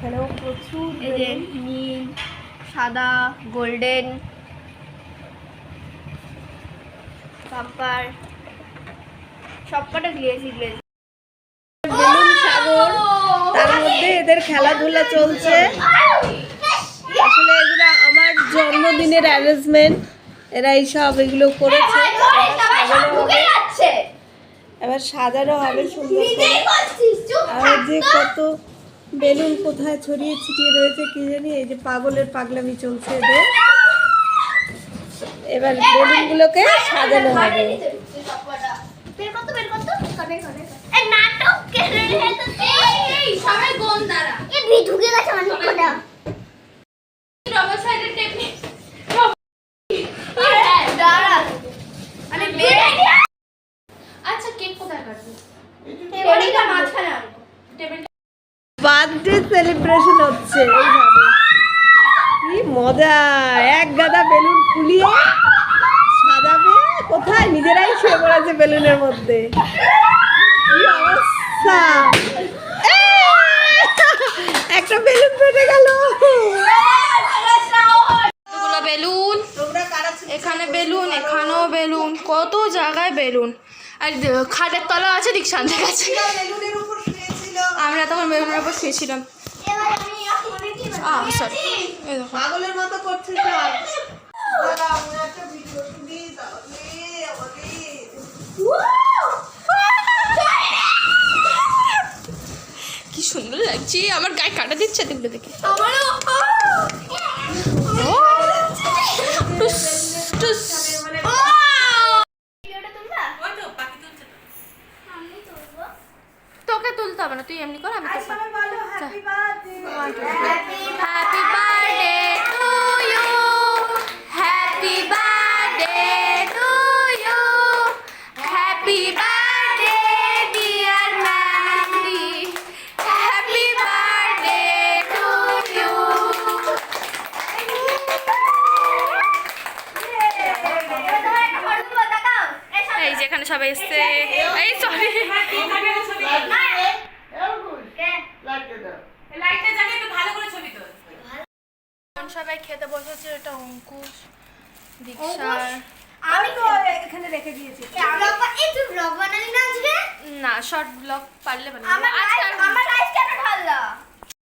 এখানেও প্রচুর এই যে নীল সাদা গোল্ডেন পাম্পার সবকটা গ্লেসি গ্লেসি বেলুন সাগর তার মধ্যে এদের খেলাধুলা চলছে। আসলে এগুলো আমার জন্মদিনের অ্যারেঞ্জমেন্ট এরা এইসব এগুলো করেছে। এবার সাজানো হবে সুন্দর করে। আর যে কত বেলুন কোথায় ছড়িয়ে ছিটিয়ে রয়েছে কি জানি? এই যে পাগলের পাগলামি চলছে এদের। এবার বেলুনগুলোকে সাজানো হবে। নাটক সেলিব্রেশন হচ্ছে এইভাবে। কি মজা! এক গাদা বেলুন ফুলিয়ে সাজাবে? কোথায়? নিজেরাই শুয়ে পড়েছে বেলুনের মধ্যে। কি অবস্থা! একটা বেলুন ফেটে গেল। বেলুন এখানে বেলুন এখানেও বেলুন কত জায়গায় বেলুন। আর খাটের তলা আছে দীক্ষান্তের কাছে। আমরা তখন বেলুনের উপর শুয়েছিলাম এবার আমি এখন কি আহ সরি পাগলের মতো করছে সব। দাঁড়াও, আমি একটা ভিডিও তুলি, তাহলে আমাদের- কি সুন্দর লাগছে আমার গায়ে কাটা দিচ্ছে দেখলে দেখে। তোকে তুলতে হবে না তুই এমনি কর আমি যেখানে সবাই এসছে এই সরি সবাই খেতে বসেছে এটা অঙ্কুশ দীক্ষার। আমি তো এখানে রেখে দিয়েছি। ব্লগ বানালি না আজকে? না শর্ট ব্লগ পারলে বানাবো। আমার আজকে আমার রাইস কেন ঢাললা